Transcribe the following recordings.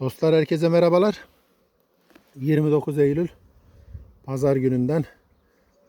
Dostlar herkese merhabalar. 29 Eylül Pazar gününden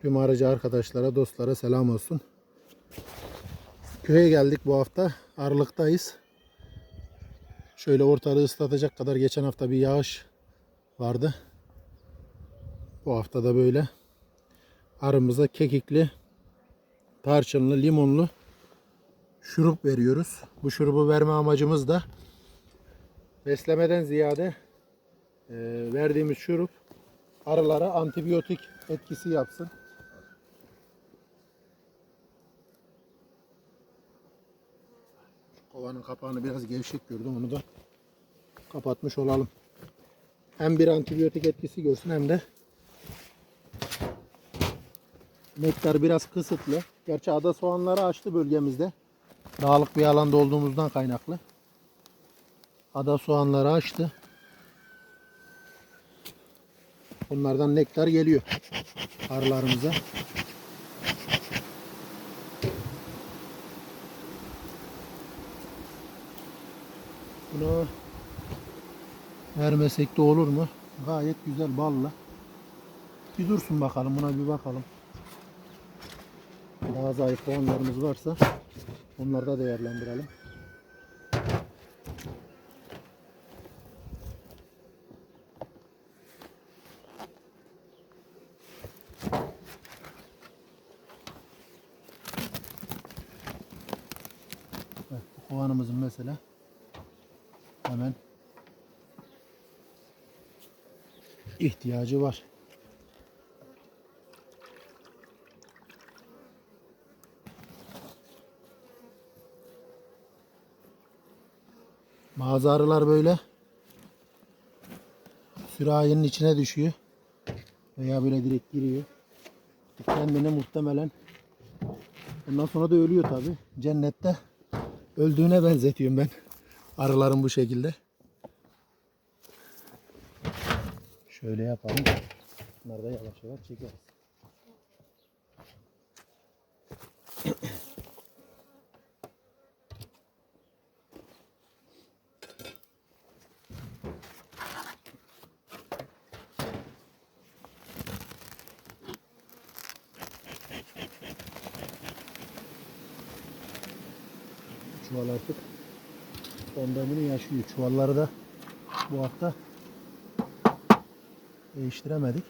tüm arıcı arkadaşlara, dostlara selam olsun. Köye geldik bu hafta. Aralıktayız. Şöyle ortalığı ıslatacak kadar geçen hafta bir yağış vardı. Bu hafta da böyle arımıza kekikli, tarçınlı, limonlu şurup veriyoruz. Bu şurubu verme amacımız da beslemeden ziyade e, verdiğimiz şurup arılara antibiyotik etkisi yapsın. Kovanın kapağını biraz gevşek gördüm. Onu da kapatmış olalım. Hem bir antibiyotik etkisi görsün hem de nektar biraz kısıtlı. Gerçi ada soğanları açtı bölgemizde. Dağlık bir alanda olduğumuzdan kaynaklı. Ada soğanları açtı. Bunlardan nektar geliyor arılarımıza. Bunu vermesek de olur mu? Gayet güzel balla. Bir dursun bakalım buna bir bakalım. Daha zayıf soğanlarımız varsa onları da değerlendirelim. Evet, bu kovanımızın mesela hemen ihtiyacı var. Bazı arılar böyle sürahinin içine düşüyor veya böyle direkt giriyor. Kendini muhtemelen ondan sonra da ölüyor tabi. Cennette öldüğüne benzetiyorum ben arıların bu şekilde. Şöyle yapalım. Bunları da yavaş yavaş çekeriz. Çuval artık dönemini yaşıyor. Çuvalları da bu hafta değiştiremedik.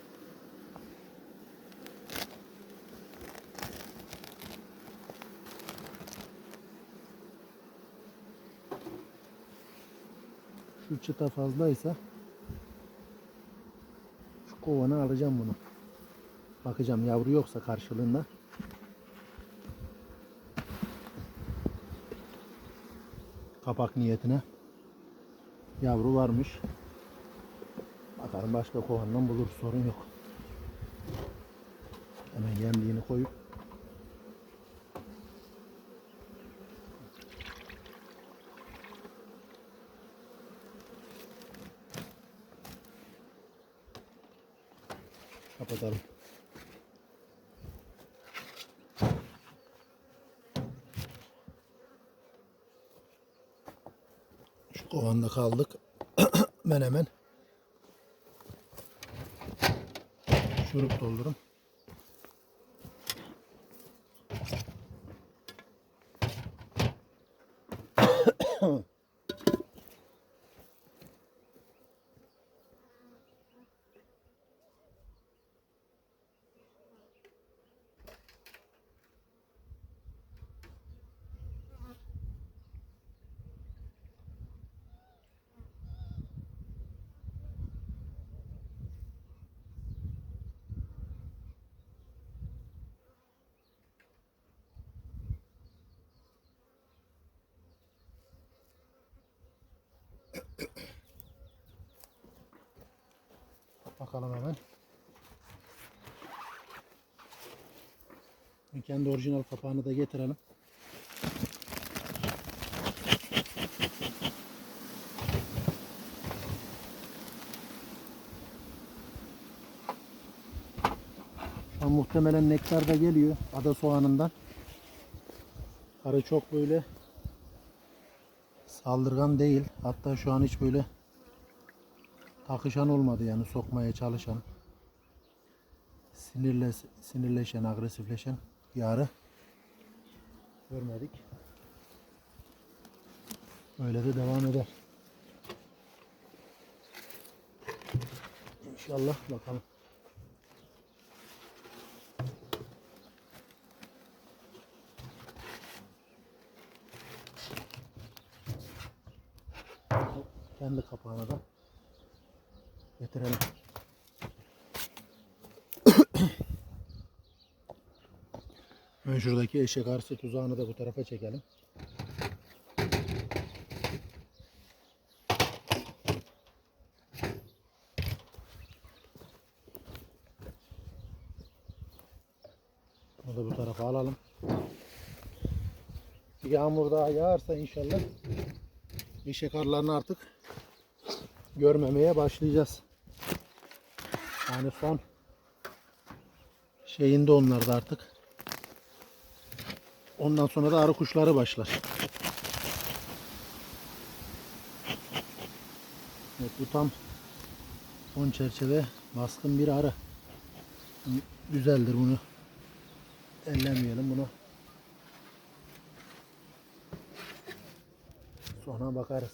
Şu çıta fazlaysa şu kovanı alacağım bunu. Bakacağım yavru yoksa karşılığında. Kapak niyetine yavru varmış. Bakalım başka kovandan bulur sorun yok. Hemen yemliğini koyup kapatalım. Şu kovanda kaldık. ben hemen şurup doldurum. Bakalım hemen. Kendi orijinal kapağını da getirelim. Şu an muhtemelen nektar da geliyor ada soğanından. Arı çok böyle saldırgan değil. Hatta şu an hiç böyle takışan olmadı yani sokmaya çalışan. Sinirle, sinirleşen, agresifleşen yarı görmedik. Öyle de devam eder. İnşallah bakalım. Kendi kapağına da getirelim. Ben şuradaki eşek arısı tuzağını da bu tarafa çekelim. Bunu da bu tarafa alalım. Yağmur daha yağarsa inşallah eşek arılarını artık görmemeye başlayacağız. Yani son şeyinde onlar da artık. Ondan sonra da arı kuşları başlar. Evet bu tam 10 çerçeve baskın bir arı. Güzeldir bunu. Ellemeyelim bunu. Sonra bakarız.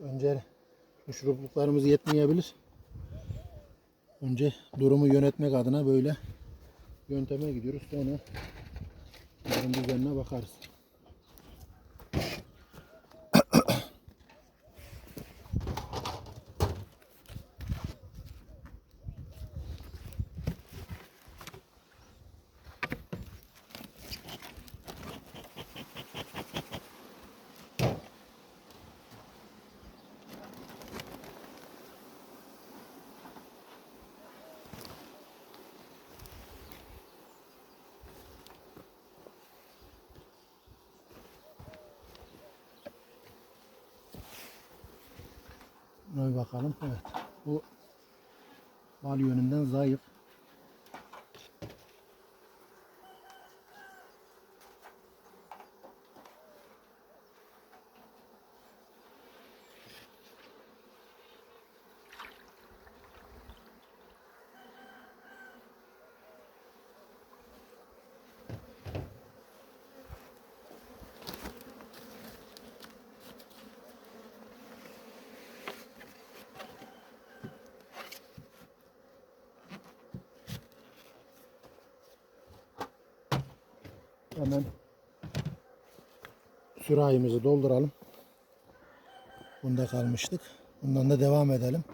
Önce şu şurupluklarımız yetmeyebilir. Önce durumu yönetmek adına böyle yönteme gidiyoruz. Sonra bunun düzenine bakarız. Buna bir bakalım. Evet. Bu bal yönünden zayıf. Hemen sürahimizi dolduralım. Bunda kalmıştık. Bundan da devam edelim.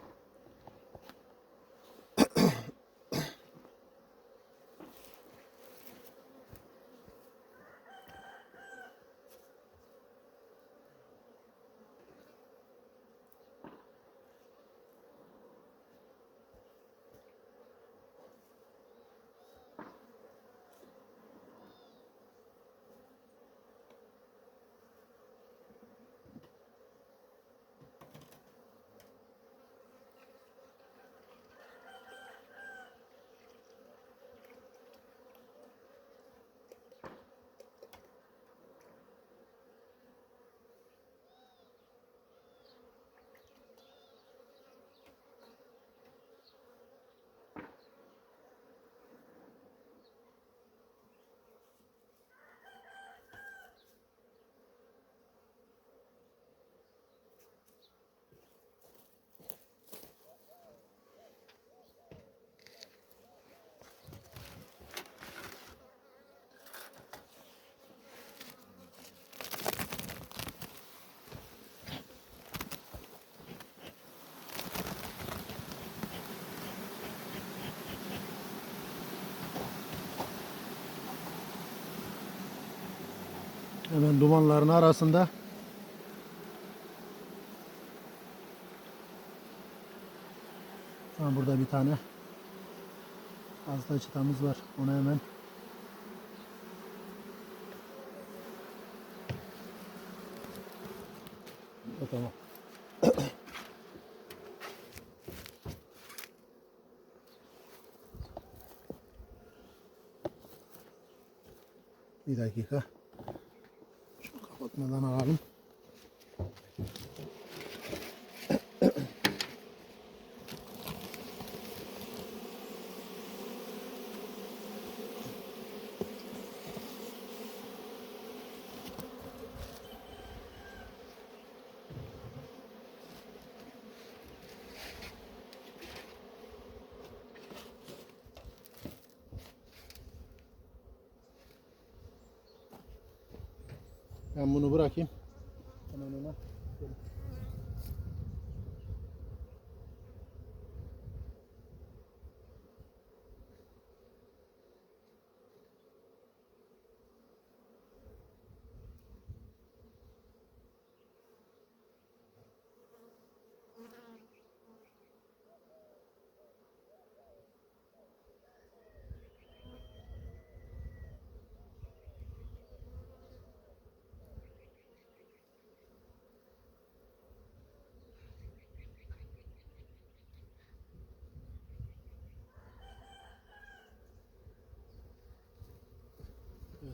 Hemen dumanların arasında Ha, burada bir tane hasta çıtamız var. Onu hemen O tamam. Bir dakika. Şu kapatmadan alalım. Ben bunu bırakayım. Hemen ona.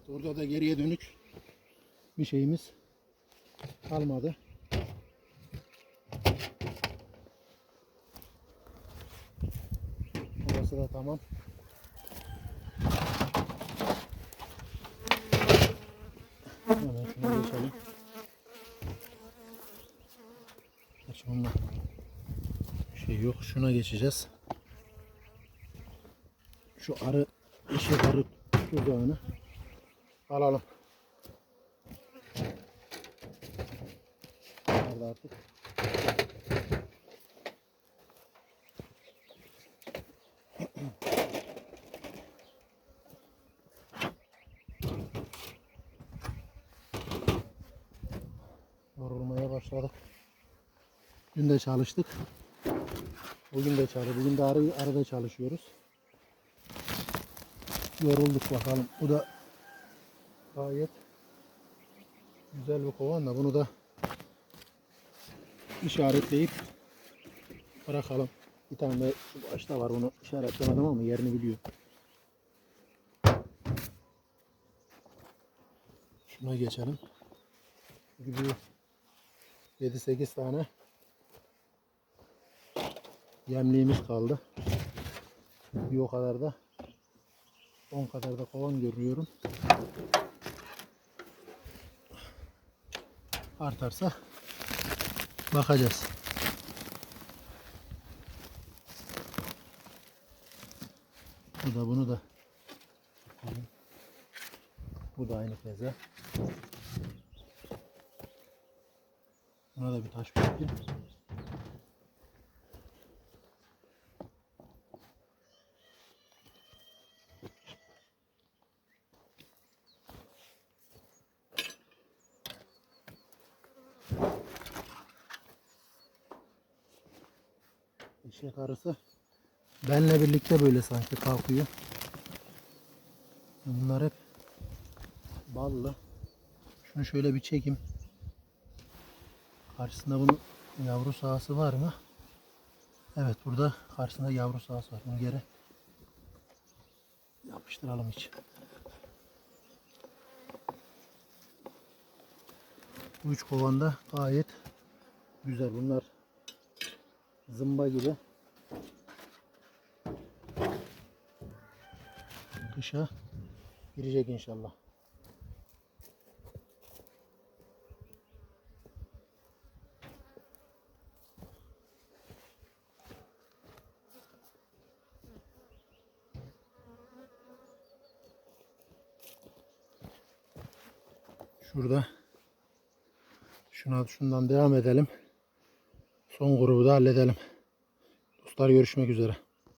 Evet orada da geriye dönük bir şeyimiz kalmadı. Burası da tamam. Şuna geçelim. Geç onunla. Bir şey yok. Şuna geçeceğiz. Şu arı, eşek arı tuzağını alalım. Nerede artık? Yorulmaya başladık. Dün de çalıştık. Bugün de çalıştık. Bugün de arada çalışıyoruz. Yorulduk bakalım. Bu da gayet güzel bir kovan da bunu da işaretleyip bırakalım. Bir tane de şu başta var onu işaretlemedim ama yerini biliyor. Şuna geçelim. Gibi 7-8 tane yemliğimiz kaldı. Bir o kadar da 10 kadar da kovan görüyorum. Artarsa bakacağız. Bu da bunu da bu da aynı keza. Buna da bir taş bırakayım. Eşek arısı benle birlikte böyle sanki kalkıyor. Bunlar hep ballı. Şunu şöyle bir çekeyim. Karşısında bunun yavru sahası var mı? Evet burada karşısında yavru sahası var. Bunu geri yapıştıralım hiç. Bu üç kovanda gayet güzel. Bunlar zımba gibi. Kışa girecek inşallah. Şurada şuna şundan devam edelim. Son grubu da halledelim. Dostlar görüşmek üzere.